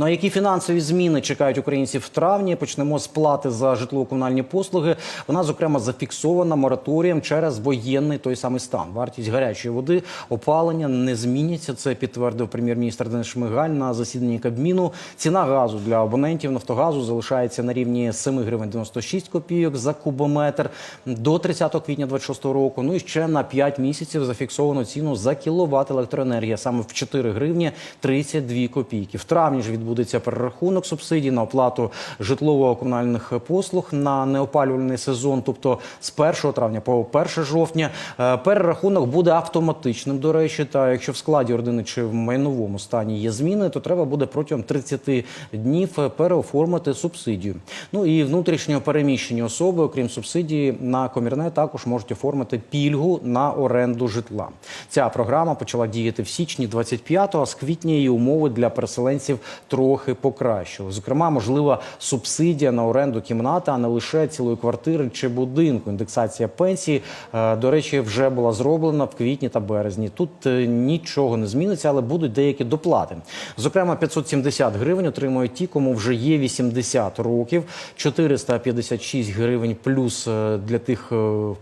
Ну а які фінансові зміни чекають українців в травні? Почнемо з плати за житлово-комунальні послуги. Вона зокрема зафіксована мораторієм через воєнний той самий стан. Вартість гарячої води, опалення не зміняться. Це підтвердив прем'єр-міністр Денис Шмигаль на засіданні Кабміну. Ціна газу для абонентів Нафтогазу залишається на рівні 7 гривень 96 копійок за кубометр до 30 квітня 26 року. Ну і ще на 5 місяців зафіксовано ціну за кіловат електроенергія саме в 4 гривні 32 копійки. В травні ж відбудеться перерахунок субсидій на оплату житлово-комунальних послуг на неопалювальний сезон, тобто з 1 травня по 1 жовтня. Е, Перерахунок буде автоматичним. До речі, та якщо в складі родини чи в майновому стані є зміни, то треба буде протягом 30 днів переоформити субсидію. Ну і внутрішньо переміщені особи, окрім субсидії, на комірне також можуть оформити пільгу на оренду житла. Ця програма почала діяти в січні 25-го, а з квітня її умови для переселенців трохи покращили. Зокрема, можлива субсидія на оренду кімнати, а не лише цілої квартири чи будинку. Індексація пенсії, е, до речі, вже була зроблена в квітні та березні. Тут е, нічого не зміниться, але будуть деякі доплати. Зокрема, 570 гривень отримують ті, кому вже є 80 років, 456 гривень плюс е, для тих,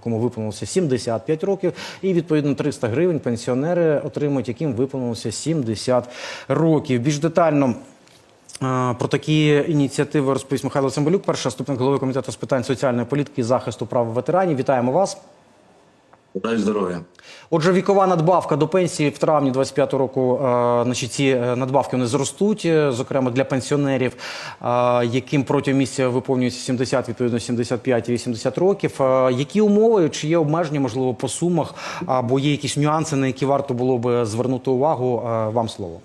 кому виповнилося 75 років, і відповідно 300 гривень пенсіонери отримують, яким виповнилося 70 років. Більш детально. Про такі ініціативи розповість Михайло Цимбалюк, перший заступник голови комітету з питань соціальної політики і захисту прав ветеранів. Вітаємо вас. Дай здоров'я. Отже, вікова надбавка до пенсії в травні 25 року. е, Значить, ці е, надбавки вони зростуть, е, зокрема для пенсіонерів, яким протягом місяця виповнюється 70, відповідно 75 і 80 років. Які умови чи є обмеження, можливо, по сумах, або є якісь нюанси, на які варто було би звернути увагу? Вам слово.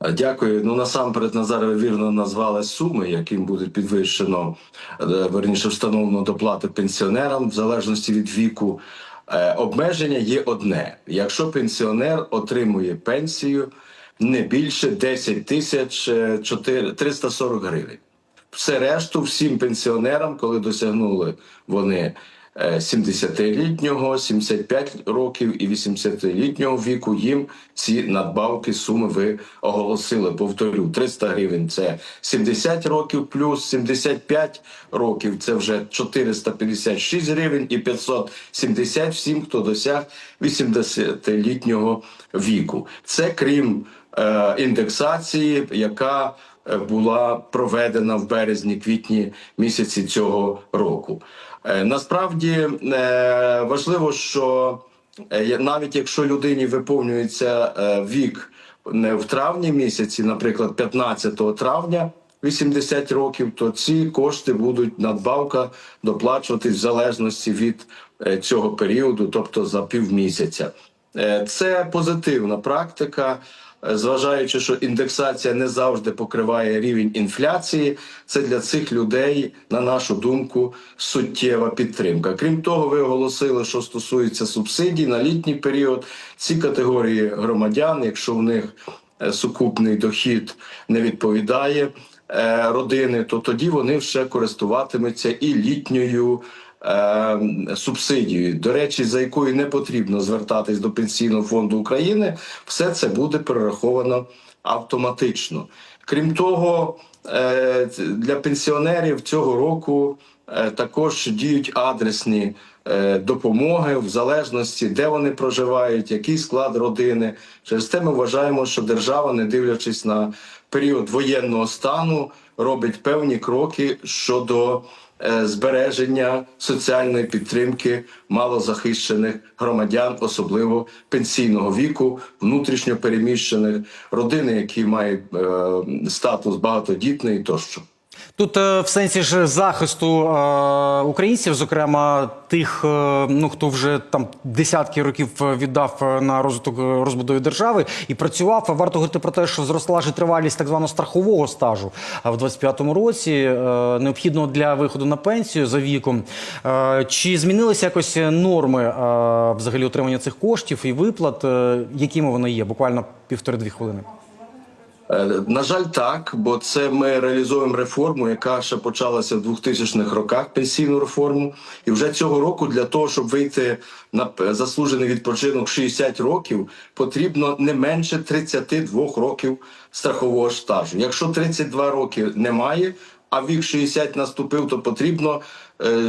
Дякую. Ну насамперед Назар ви вірно назвали суми, яким буде підвищено е, верніше встановлено доплати пенсіонерам в залежності від віку. Е, Обмеження є одне: якщо пенсіонер отримує пенсію не більше 10 тисяч е, 4 340 гривень. Все решту всім пенсіонерам, коли досягнули вони е, 70-літнього, 75 років і 80-літнього віку, їм ці надбавки суми ви оголосили. Повторю, 300 гривень це 70 років, плюс 75 років це вже 456 гривень і 570 всім, хто досяг 80-літнього віку. Це крім е, індексації, яка була проведена в березні-квітні місяці цього року. Е, Насправді е, важливо, що е, навіть якщо людині виповнюється е, вік в травні місяці, наприклад, 15 травня. 80 років, то ці кошти будуть надбавка доплачуватись в залежності від е, цього періоду, тобто за півмісяця. Е, Це позитивна практика, е, зважаючи, що індексація не завжди покриває рівень інфляції. Це для цих людей, на нашу думку, суттєва підтримка. Крім того, ви оголосили, що стосується субсидій на літній період. Ці категорії громадян, якщо в них е, сукупний дохід не відповідає е, родини, то тоді вони ще користуватимуться і літньою е, субсидією, до речі, за якою не потрібно звертатись до Пенсійного фонду України, все це буде перераховано автоматично. Крім того, е, для пенсіонерів цього року е, також діють адресні е, допомоги в залежності, де вони проживають, який склад родини. Через те ми вважаємо, що держава, не дивлячись на період воєнного стану, робить певні кроки щодо збереження соціальної підтримки малозахищених громадян, особливо пенсійного віку, внутрішньо переміщених родини, які мають е, статус багатодітний тощо. Тут е, в сенсі ж захисту е, українців, зокрема тих, е, ну хто вже там десятки років е, віддав е, на розвиток розбудові держави і працював. Варто говорити про те, що зросла ж тривалість так званого страхового стажу а в 25-му році, е, необхідного для виходу на пенсію за віком. Е, Чи змінилися якось норми е, взагалі отримання цих коштів і виплат? Е, Якими вони є? Буквально півтори-дві хвилини. Е, На жаль, так, бо це ми реалізуємо реформу, яка ще почалася в 2000-х роках, пенсійну реформу. І вже цього року для того, щоб вийти на заслужений відпочинок 60 років, потрібно не менше 32 років страхового стажу. Якщо 32 роки немає, а вік 60 наступив, то потрібно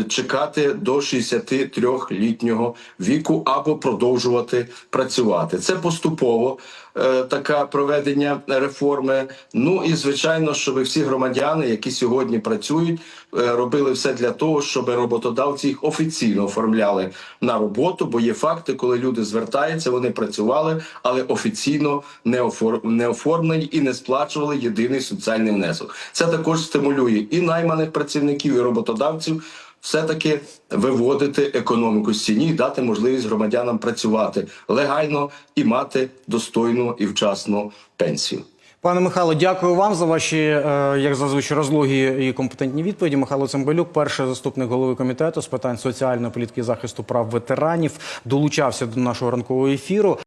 чекати до 63-літнього віку або продовжувати працювати. Це поступово е, таке проведення реформи. Ну і звичайно, щоб всі громадяни, які сьогодні працюють, е, робили все для того, щоб роботодавці їх офіційно оформляли на роботу. Бо є факти, коли люди звертаються, вони працювали, але офіційно не офор- не оформлені і не сплачували єдиний соціальний внесок. Це також стимулює і найманих працівників, і роботодавців. Все-таки виводити економіку з тіні, дати можливість громадянам працювати легально і мати достойну і вчасну пенсію. Пане Михайло, дякую вам за ваші, е, як зазвичай, розлогі і компетентні відповіді. Михайло Цимбалюк, перший заступник голови комітету з питань соціальної політики і захисту прав ветеранів, долучався до нашого ранкового ефіру.